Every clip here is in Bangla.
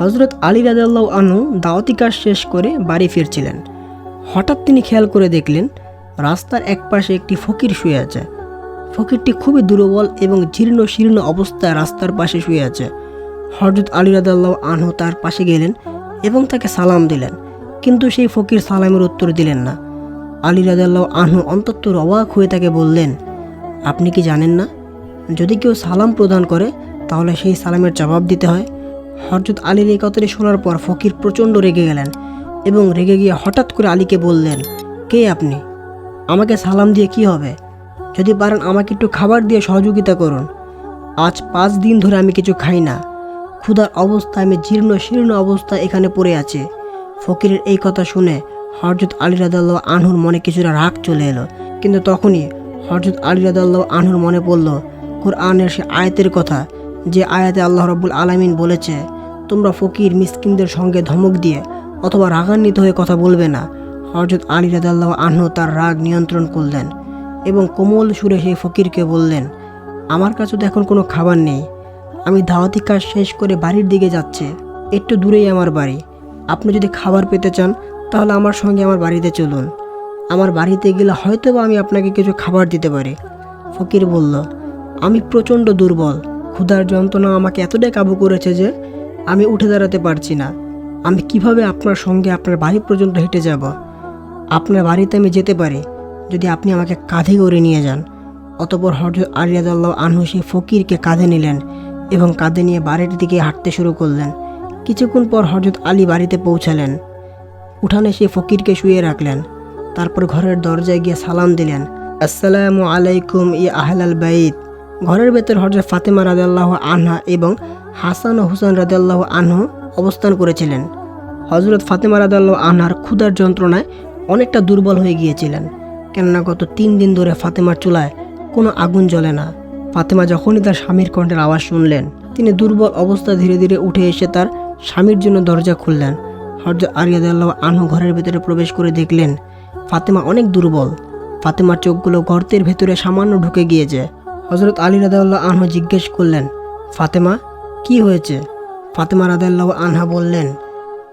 হজরত আলী রাজাল্লাহ আনহু দাওয়াতি কাজ শেষ করে বাড়ি ফিরছিলেন। হঠাৎ তিনি খেয়াল করে দেখলেন, রাস্তার একপাশে একটি ফকির শুয়ে আছে। ফকিরটি খুবই দুর্বল এবং জীর্ণ শীর্ণ অবস্থায় রাস্তার পাশে শুয়ে আছে। হজরত আলী রাজাল্লাহ আনহু তার পাশে গেলেন এবং তাকে সালাম দিলেন, কিন্তু সেই ফকির সালামের উত্তর দিলেন না। আলী রাজাল্লাহ আনহু অন্তত অবাক হয়ে তাকে বললেন, আপনি কি জানেন না? যদি কেউ সালাম প্রদান করে, তাহলে সেই সালামের জবাব দিতে হয়। হরজত আলীর এই কথাটি শোনার পর ফকির প্রচণ্ড রেগে গেলেন এবং রেগে গিয়ে হঠাৎ করে আলীকে বললেন, কে আপনি? আমাকে সালাম দিয়ে কি হবে? যদি পারেন আমাকে একটু খাবার দিয়ে সহযোগিতা করুন। আজ পাঁচ দিন ধরে আমি কিছু খাই না। ক্ষুধার অবস্থা আমি জীর্ণ শীর্ণ অবস্থায় এখানে পড়ে আছি। ফকিরের এই কথা শুনে হরজত আলী রাদাল্লাহ আনহুর মনে কিছুটা রাগ চলে এলো। কিন্তু তখনই হরজত আলী রাদাল্লাহ আনহুর মনে পড়ল, কোরআনের সে আয়তের কথা যে আয়াতে আল্লাহ রব্বুল আলামিন বলেছে, তোমরা ফকির মিসকিনদের সঙ্গে ধমক দিয়ে অথবা রাগান্বিত হয়ে কথা বলবে না। হরজত আলী রাদাল্লাহ আহ্ন তার রাগ নিয়ন্ত্রণ করলেন এবং কোমল সুরে সেই ফকিরকে বললেন, আমার কাছে তো এখন কোনো খাবার নেই। আমি দাওয়াতি কাজ শেষ করে বাড়ির দিকে যাচ্ছে। একটু দূরেই আমার বাড়ি। আপনি যদি খাবার পেতে চান, তাহলে আমার সঙ্গে আমার বাড়িতে চলুন। আমার বাড়িতে গেলে হয়তো বা আমি আপনাকে কিছু খাবার দিতে পারি। ফকির বলল, আমি প্রচণ্ড দুর্বল। ক্ষুধার যন্ত্রণা আমাকে এতটাই কাবু করেছে যে আমি উঠে দাঁড়াতে পারছি না। আমি কীভাবে আপনার সঙ্গে আপনার বাড়ি পর্যন্ত হেঁটে যাব? আপনার বাড়িতে আমি যেতে পারি, যদি আপনি আমাকে কাঁধে করে নিয়ে যান। অতপর হজরত আলিয়াদাল্লাহ আনহু সেই ফকিরকে কাঁধে নিলেন এবং কাঁধে নিয়ে বাড়ির দিকে হাঁটতে শুরু করলেন। কিছুক্ষণ পর হজরত আলী বাড়িতে পৌঁছালেন। উঠানে সেই ফকিরকে শুয়ে রাখলেন। তারপর ঘরের দরজায় গিয়ে সালাম দিলেন। আসসালামু আলাইকুম ই আহলাল বাইত। ঘরের ভেতর হজরত ফাতেমা রাজাল্লাহ আনহা এবং হাসান ও হুসান রাজাল্লাহ আনহু অবস্থান করেছিলেন। হজরত ফাতেমা রাজাল্লাহ আনহার ক্ষুধার যন্ত্রণায় অনেকটা দুর্বল হয়ে গিয়েছিলেন, কেননা গত তিন দিন ধরে ফাতেমার চুলায় কোনো আগুন জ্বলে না। ফাতেমা যখনই তার স্বামীর কণ্ঠের আওয়াজ শুনলেন, তিনি দুর্বল অবস্থা ধীরে ধীরে উঠে এসে তার স্বামীর জন্য দরজা খুললেন। হজরত আরিয়াদাল্লাহ আনহু ঘরের ভেতরে প্রবেশ করে দেখলেন, ফাতেমা অনেক দুর্বল। ফাতেমার চোখগুলো গর্তের ভেতরে সামান্য ঢুকে গিয়েছে। হজরত আলী রাদাল্লাহ আনহু জিজ্ঞেস করলেন, ফাতেমা, কি হয়েছে? ফাতেমা রাদাল্লাহ আনহা বললেন,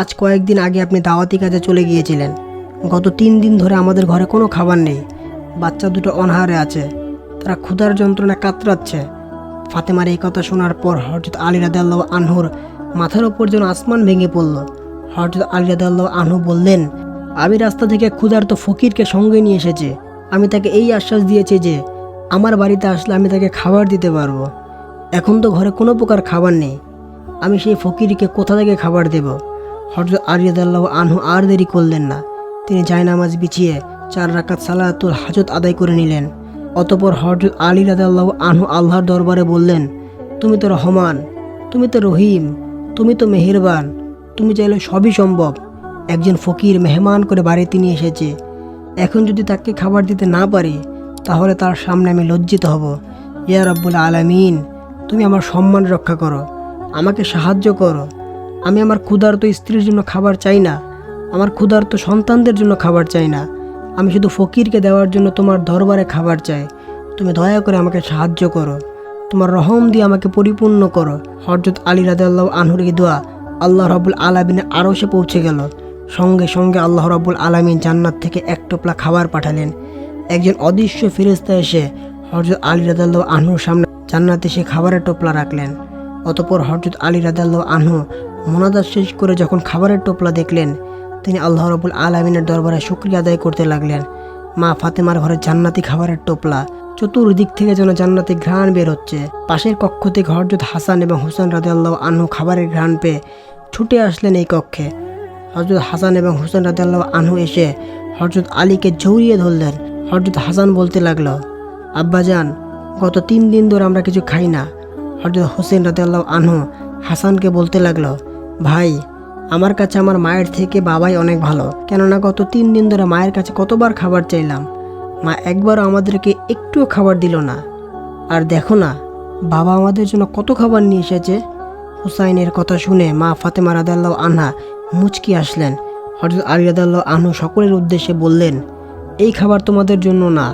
আজ কয়েকদিন আগে আপনি দাওয়াতি কাজে চলে গিয়েছিলেন। গত তিন দিন ধরে আমাদের ঘরে কোনো খাবার নেই। বাচ্চা দুটো অনাহারে আছে। তারা ক্ষুধার যন্ত্রণা কাতরাচ্ছে। ফাতেমার এই কথা শোনার পর হজরত আলী রাদাল্লাহ আনহুর মাথার ওপর যেন আসমান ভেঙে পড়ল। হজরত আলী রাদাল্লাহ আনহু বললেন, আমি রাস্তা থেকে ক্ষুধার্ত ফকিরকে সঙ্গে নিয়ে এসেছি। আমি তাকে এই আশ্বাস দিয়েছি যে আমার বাড়িতে আসলে আমি তাকে খাবার দিতে পারব। এখন তো ঘরে কোনো প্রকার খাবার নেই। আমি সেই ফকিরকে কোথা থেকে খাবার দেব? হজরত আলিয়াদাল্লাহ আনহু আর দেরি করলেন না। তিনি জায়নামাজ বিছিয়ে চার রাকাত সালাতুল হাজত আদায় করে নিলেন। অতপর হজরত আলী রাদাল্লাহ আনহু আল্লাহর দরবারে বললেন, তুমি তো রহমান, তুমি তো রহিম, তুমি তো মেহেরবান, তুমি চাইলে সবই সম্ভব। একজন ফকির মেহমান করে বাড়িতে নিয়ে এসেছে। এখন যদি তাকে খাবার দিতে না পারি তাহলে তার সামনে আমি লজ্জিত হব। ইয়া রব্বুল আলামিন, তুমি আমার সম্মান রক্ষা করো, আমাকে সাহায্য করো। আমি আমার ক্ষুধার্ত স্ত্রীর জন্য খাবার চাই না, আমার ক্ষুধার্ত সন্তানদের জন্য খাবার চাই না। আমি শুধু ফকিরকে দেওয়ার জন্য তোমার দরবারে খাবার চাই। তুমি দয়া করে আমাকে সাহায্য করো, তোমার রহম দিয়ে আমাকে পরিপূর্ণ করো। হরজত আলী রাদাল্লাহ আনহুর এই দোয়া আল্লাহ রবুল আলমিনে আরও সে পৌঁছে গেল। সঙ্গে সঙ্গে আল্লাহ রবুল আলমিন জান্নাত থেকে এক টোপলা খাবার পাঠালেন। একজন অদৃশ্য ফেরেস্তা এসে হরজত আলী রাদাল্লাহ আনহুর সামনে জান্নাতে সে খাবারের টোপলা রাখলেন। অতপর হরজত আলী রাদাল্লাহ আনহু মোনাজাত শেষ করে যখন খাবারের টোপলা দেখলেন, তিনি আল্লাহ রবুল আলমিনের দরবারে শুক্রিয়া আদায় করতে লাগলেন। মা ফাতেমার ঘরে জান্নাতি খাবারের টোপলা চতুর্দিক থেকে যেন জান্নাতি ঘ্রাণ বের হচ্ছে। পাশের কক্ষ থেকে হরজত হাসান এবং হুসেন রাদিয়াল্লাহ আনহু খাবারের ঘ্রাণ পেয়ে ছুটে আসলেন এই কক্ষে। হজরত হাসান এবং হুসেন রাদিয়াল্লাহ আনহু এসে হজরত আলীকে জড়িয়ে ধরলেন। হজরত হাসান বলতে লাগল আব্বাজান গত তিন দিন ধরে আমরা কিছু খাই না। হজরত হোসেন রাদিয়াল্লাহ আনহু হাসানকে বলতে লাগল, ভাই, আমার কাছে আমার মায়ের থেকে বাবাই অনেক ভালো। কেননা গত তিন দিন ধরে মায়ের কাছে কতবার খাবার চাইলাম। মা একবারও আমাদেরকে একটুও খাবার দিল না। আর দেখো না, বাবা আমাদের জন্য কত খাবার নিয়ে এসেছে। হুসাইনের কথা শুনে মা ফাতেমা রাদাল্লাহ আনহা মুচকি আসলেন। হজরত আলী রাদাল্লাহ আনহু সকলের উদ্দেশ্যে বললেন এই খাবার তোমাদের জন্য না।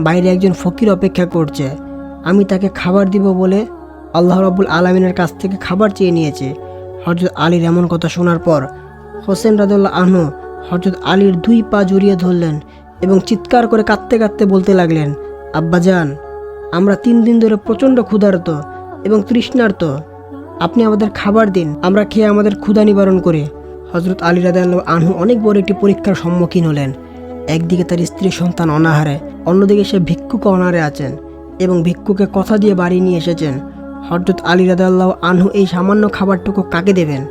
বাইরে একজন ফকির অপেক্ষা করছে। আমি তাকে খাবার দিব বলে আল্লাহ রাবুল আলমিনের কাছ থেকে খাবার চেয়ে নিয়েছে। হজরত আলীর এমন কথা শোনার পর হোসেন রাদুল্লাহ আহনু হজরত আলীর দুই পা জড়িয়ে ধরলেন এবং চিৎকার করে কাঁদতে কাঁদতে বলতে লাগলেন আব্বাজান আমরা তিন দিন ধরে প্রচণ্ড ক্ষুধার্ত এবং তৃষ্ণার্ত। আপনি আমাদের খাবার দিন, আমরা খেয়ে আমাদের ক্ষুধা নিবারণ করি। হজরত আলী রাদাল্লাহ আনহু অনেক বড় একটি পরীক্ষার সম্মুখীন হলেন। একদিকে তার স্ত্রী সন্তান অনাহারে, অন্যদিকে সে ভিক্ষুক অনাহারে আছেন এবং ভিক্ষুকে কথা দিয়ে বাড়ি নিয়ে এসেছেন। হজরত আলী রাদাল্লাহ আনহু এই সামান্য খাবারটুকু কাকে দেবেন?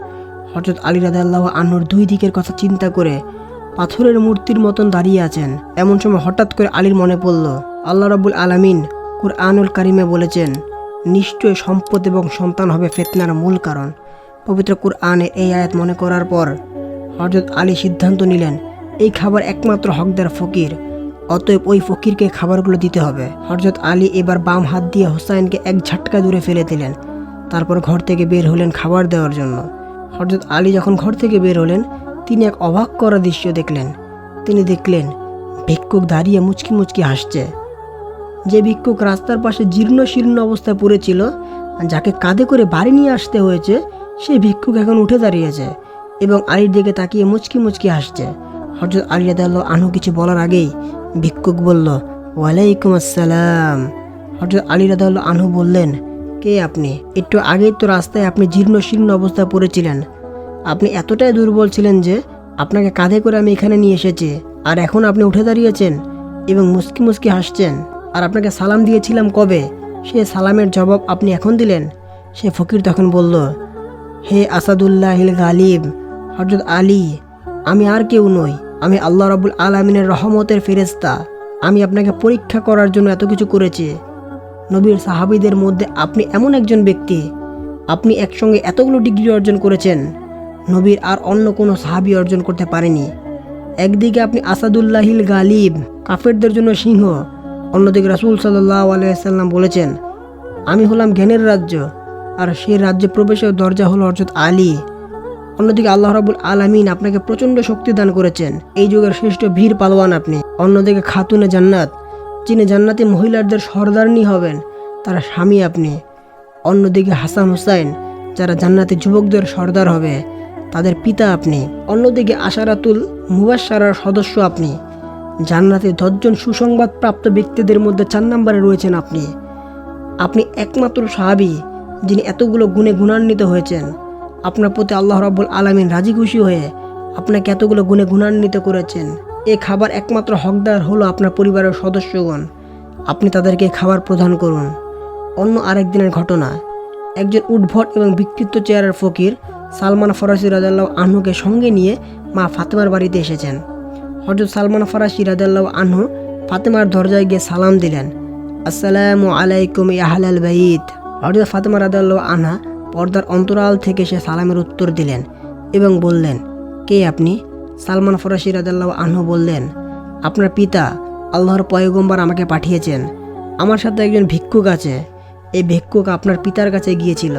হজরত আলী রাদাল্লাহ আনহুর দুই দিকের কথা চিন্তা করে পাথরের মূর্তির মতন দাঁড়িয়ে আছেন। এমন সময় হঠাৎ করে আলীর মনে পড়ল, আল্লাহ রাবুল আলামিন কুরআনুল কারিমে বলেছেন, নিশ্চয় সম্পদ এবং সন্তান হবে ফেতনার মূল কারণ। পবিত্র কুরআনে এই আয়াত মনে করার পর হজরত আলী সিদ্ধান্ত নিলেন এই খাবার একমাত্র হকদার ফকির। অতএব ওই ফকিরকে খাবারগুলো দিতে হবে। হজরত আলী এবার বাম হাত দিয়ে হোসাইনকে এক ঝাটকা দূরে ফেলে দিলেন। তারপর ঘর থেকে বের হলেন খাবার দেওয়ার জন্য। হজরত আলী যখন ঘর থেকে বের হলেন, তিনি এক অবাক করা দৃশ্য দেখলেন। তিনি দেখলেন, ভিক্ষুক দাঁড়িয়ে মুচকি মুচকি হাসছে। যে ভিক্ষুক রাস্তার পাশে জীর্ণ শীর্ণ অবস্থায় পড়েছিল, যাকে কাঁধে করে বাড়ি নিয়ে আসতে হয়েছে, সেই ভিক্ষুক এখন উঠে দাঁড়িয়েছে এবং আলীর দিকে তাকিয়ে মুচকি মুচকি হাসছে। হজরত আলী রাদাল্লাহ আনহু কিছু বলার আগেই ভিক্ষুক বলল, ওয়ালাইকুম আসসালাম। হজরত আলী রাদাল্লাহ আনহু বললেন, কে আপনি? একটু আগেই তো রাস্তায় আপনি জীর্ণ শীর্ণ অবস্থায় পড়েছিলেন। আপনি এতটাই দুর্বল ছিলেন যে আপনাকে কাঁধে করে আমি এখানে নিয়ে এসেছি, আর এখন আপনি উঠে দাঁড়িয়েছেন এবং মুস্কি মুস্কি হাসছেন। আর আপনাকে সালাম দিয়েছিলাম কবে? সে সালামের জবাব আপনি এখন দিলেন? সে ফকির তখন বলল, হে আসাদুল্লাহ হিল গালিব হজরত আলী আমি আর কেউ নই। আমি আল্লাহ রাবুল আলমিনের রহমতের ফেরেস্তা আমি আপনাকে পরীক্ষা করার জন্য এত কিছু করেছি। নবীর সাহাবিদের মধ্যে আপনি এমন একজন ব্যক্তি। আপনি একসঙ্গে এতগুলো ডিগ্রি অর্জন করেছেন। নবীর আর অন্য কোনো সাহাবি অর্জন করতে পারেনি। একদিকে আপনি আসাদুল্লাহিল গালিব, কাফেরদের জন্য সিংহ। অন্যদিকে রাসুল সাল্লাহ আলাইসাল্লাম বলেছেন, আমি হলাম জ্ঞানের রাজ্য, আর সেই রাজ্যে প্রবেশের দরজা হলো অর্জত আলী। অন্যদিকে আল্লাহ রাবুল আলামিন আপনাকে প্রচণ্ড শক্তি দান করেছেন। এই যুগের শ্রেষ্ঠ ভীর পালোয়ান আপনি। অন্যদিকে খাতুনে জান্নাত, যিনি জান্নাতি মহিলাদের সর্দারনি হবেন, তারা স্বামী আপনি। অন্যদিকে হাসান হুসাইন, যারা জান্নাতি যুবকদের সর্দার হবে, তাদের পিতা আপনি। অন্যদিকে আশারাতুল মুবাসারার সদস্য আপনি। জান্নাতে দশজন সুসংবাদ প্রাপ্ত ব্যক্তিদের মধ্যে চার নম্বরে রয়েছেন আপনি। আপনি একমাত্র সাহাবি, যিনি এতগুলো গুণে গুণান্বিত হয়েছেন। আপনার প্রতি আল্লাহ রাব্বুল আলমিন রাজি খুশি হয়ে আপনাকে এতগুলো গুণে গুণান্বিত করেছেন। এ খাবার একমাত্র হকদার হলো আপনার পরিবারের সদস্যগণ। আপনি তাদেরকে খাবার প্রদান করুন। অন্য আরেক দিনের ঘটনা, একজন উদ্ভট এবং বিকৃত চেয়ারের ফকির সালমান ফরাসি রাজাল্লাহ আহনুকে সঙ্গে নিয়ে মা ফাতেমার বাড়িতে এসেছেন। হজরত সালমান ফরাসি রাজাল্লাহ আহনু ফাতেমার দরজায় গিয়ে সালাম দিলেন। আসসালামু আলাইকুম ইয়াহালাল বাইত। হজরত ফাতেমা রাজাল্লাহ আনহা পর্দার অন্তরাল থেকে সে সালামের উত্তর দিলেন এবং বললেন, কে আপনি? সালমান ফরাসি রাজাল্লাহ আনহু বললেন, আপনার পিতা আল্লাহর পয়গম্বর আমাকে পাঠিয়েছেন। আমার সাথে একজন ভিক্ষুক আছে। এই ভিক্ষুক আপনার পিতার কাছে গিয়েছিল,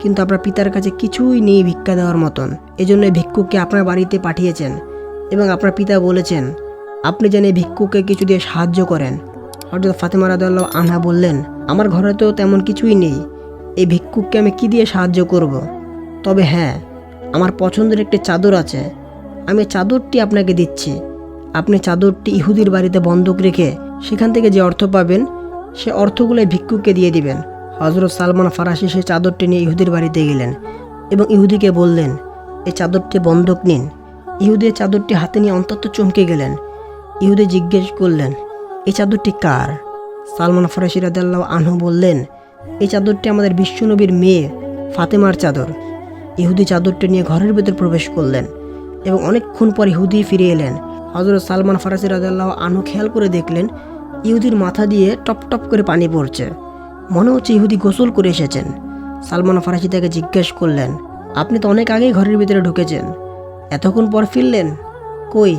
কিন্তু আপনার পিতার কাছে কিছুই নেই ভিক্ষা দেওয়ার মতন। এজন্য ভিক্ষুককে আপনার বাড়িতে পাঠিয়েছেন এবং আপনার পিতা বলেছেন, আপনি যেন এই ভিক্ষুককে কিছু দিয়ে সাহায্য করেন। হজরত ফাতেমা রাদাল্লাহ আনহা বললেন, আমার ঘরে তো তেমন কিছুই নেই। এই ভিক্ষুককে আমি কী দিয়ে সাহায্য করব। তবে হ্যাঁ আমার পছন্দের একটি চাদর আছে। আমি চাদরটি আপনাকে দিচ্ছি। আপনি চাদরটি ইহুদির বাড়িতে বন্ধক রেখে সেখান থেকে যে অর্থ পাবেন, সে অর্থগুলো ভিক্ষুককে দিয়ে দিবেন। হজরত সালমান ফারাসি সেই চাদরটি নিয়ে ইহুদির বাড়িতে গেলেন এবং ইহুদিকে বললেন এই চাদরটি বন্ধক নিন। ইহুদি এই চাদরটি হাতে নিয়ে অন্তত চমকে গেলেন। ইহুদি জিজ্ঞেস করলেন এই চাদরটি কার? সালমান ফরাসি রাদাল্লাহ আনহু বললেন এই চাদরটি আমাদের বিশ্বনবীর মেয়ে, ফাতেমার চাদর। ইহুদি চাদরটি নিয়ে ঘরের ভেতর প্রবেশ করলেন এবং অনেকক্ষণ পর ইহুদি ফিরে এলেন। হজরত সালমান ফরাসি রাজাল্লাহ আনহু খেয়াল করে দেখলেন, ইহুদির মাথা দিয়ে টপ টপ করে পানি পড়ছে। মনে হচ্ছে ইহুদি গোসল করে এসেছেন। সালমান ফরাসি তাকে জিজ্ঞেস করলেন, আপনি তো অনেক আগেই ঘরের ভিতরে ঢুকেছেন। এতক্ষণ পর ফিরলেন? কই?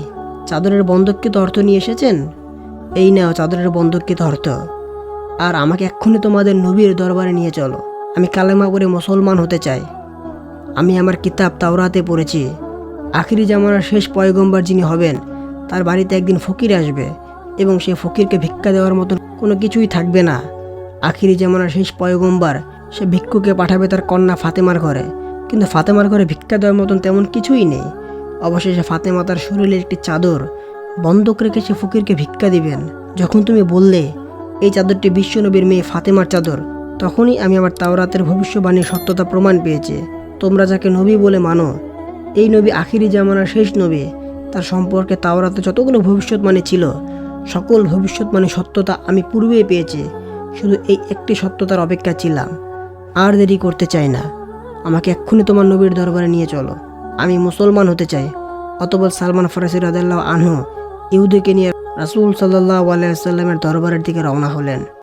চাদরের বন্ধককৃত অর্থ নিয়ে এসেছেন? এই নাও, চাদরের বন্ধককৃত অর্থ। আর আমাকে এক্ষুনি তোমাদের নবীর দরবারে নিয়ে চলো। আমি কালেমা করে মুসলমান হতে চাই। আমি আমার কিতাব তাওরাতে পড়েছি। আখিরি জামানার শেষ পয়গম্বর যিনি হবেন, তার বাড়িতে একদিন ফকির আসবে এবং সে ফকিরকে ভিক্ষা দেওয়ার মতন কোনো কিছুই থাকবে না। আখিরি জামানার শেষ পয়গম্বর সে ভিক্ষুকে পাঠাবে তার কন্যা ফাতেমার ঘরে। কিন্তু ফাতেমার ঘরে ভিক্ষা দেওয়ার মতন তেমন কিছুই নেই। অবশেষে ফাতেমা তার শরীরে একটি চাদর বন্ধক রেখে সে ফকিরকে ভিক্ষা দিবেন। যখন তুমি বললে এই চাদরটি বিশ্বনবীর মেয়ে ফাতেমার চাদর। তখনই আমি আমার তাওরাতের ভবিষ্যবাণীর সত্যতা প্রমাণ পেয়েছে। তোমরা যাকে নবী বলে মানো, এই নবী আখিরি জামানার শেষ নবী। তার সম্পর্কে তাওরাতে যতগুলো ভবিষ্যৎবাণী ছিল, সকল ভবিষ্যৎবাণী সত্যতা আমি পূর্বেই পেয়েছি। শুধু এই একটি সত্যতার অপেক্ষা ছিলাম। আর দেরি করতে চাই না। আমাকে এক্ষুনি তোমার নবীর দরবারে নিয়ে চলো। আমি মুসলমান হতে চাই। অতবল সালমান ফরাসি রাদাল্লাহ আনহু ইহুদিকে নিয়ে রাসুল সাল্লাহ আলাইসাল্লামের দরবারের দিকে রওনা হলেন।